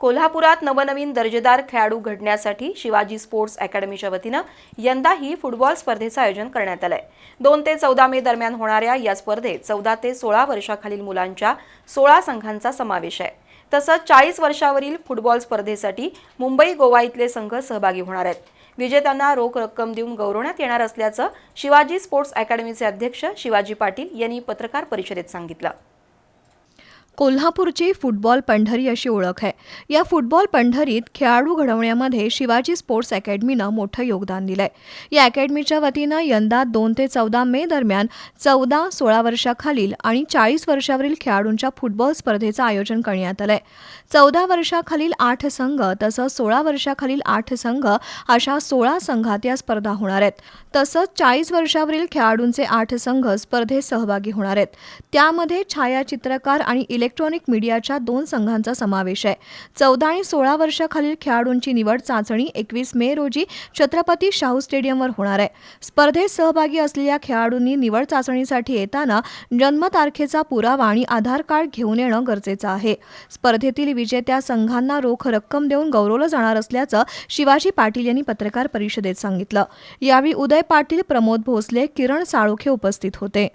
कोल्हापुरात नवनवीन दर्जेदार खेळाडू घडण्यासाठी शिवाजी स्पोर्ट्स अकॅडमीच्या वतीनं यंदाही फुटबॉल स्पर्धेचं आयोजन करण्यात आलंय. दोन ते चौदा मे दरम्यान होणाऱ्या या स्पर्धेत चौदा ते सोळा वर्षाखालील मुलांच्या सोळा संघांचा समावेश आहे. तसंच चाळीस वर्षावरील फुटबॉल स्पर्धेसाठी मुंबई गोवा इथले संघ सहभागी होणार आहेत. विजेत्यांना रोख रक्कम देऊन गौरवण्यात येणार असल्याचं शिवाजी स्पोर्ट्स अकॅडमीचे अध्यक्ष शिवाजी पाटील यांनी पत्रकार परिषदेत सांगितलं. कोल्हापूरची फुटबॉल पंढरी अशी ओळख आहे. या फुटबॉल पंढरीत खेळाडू घडवण्यामध्ये शिवाजी स्पोर्ट्स अकॅडमीनं मोठं योगदान दिलंय. या अकॅडमीच्या वतीनं यंदा दोन ते चौदा मे दरम्यान चौदा सोळा वर्षाखालील आणि चाळीस वर्षावरील खेळाडूंच्या फुटबॉल स्पर्धेचं आयोजन करण्यात आलंय. चौदा वर्षाखालील आठ संघ तसंच सोळा वर्षाखालील आठ संघ अशा सोळा संघात या स्पर्धा होणार आहेत. तसंच चाळीस वर्षावरील खेळाडूंचे आठ संघ स्पर्धेत सहभागी होणार आहेत. त्यामध्ये छायाचित्रकार आणि इलेक्ट्रॉनिक मीडियाच्या दोन संघांचा समावेश आहे. चौदा आणि सोळा वर्षाखालील खेळाडूंची निवड चाचणी एकवीस मे रोजी छत्रपती शाहू स्टेडियमवर होणार आहे. स्पर्धेत सहभागी असलेल्या खेळाडूंनी निवड चाचणीसाठी येताना जन्मतारखेचा पुरावा आणि आधार कार्ड घेऊन येणं गरजेचं आहे. स्पर्धेतील विजेत्या संघांना रोख रक्कम देऊन गौरवलं जाणार असल्याचं शिवाजी पाटील यांनी पत्रकार परिषदेत सांगितलं. यावेळी उदय पाटील प्रमोद भोसले किरण साळोखे उपस्थित होते.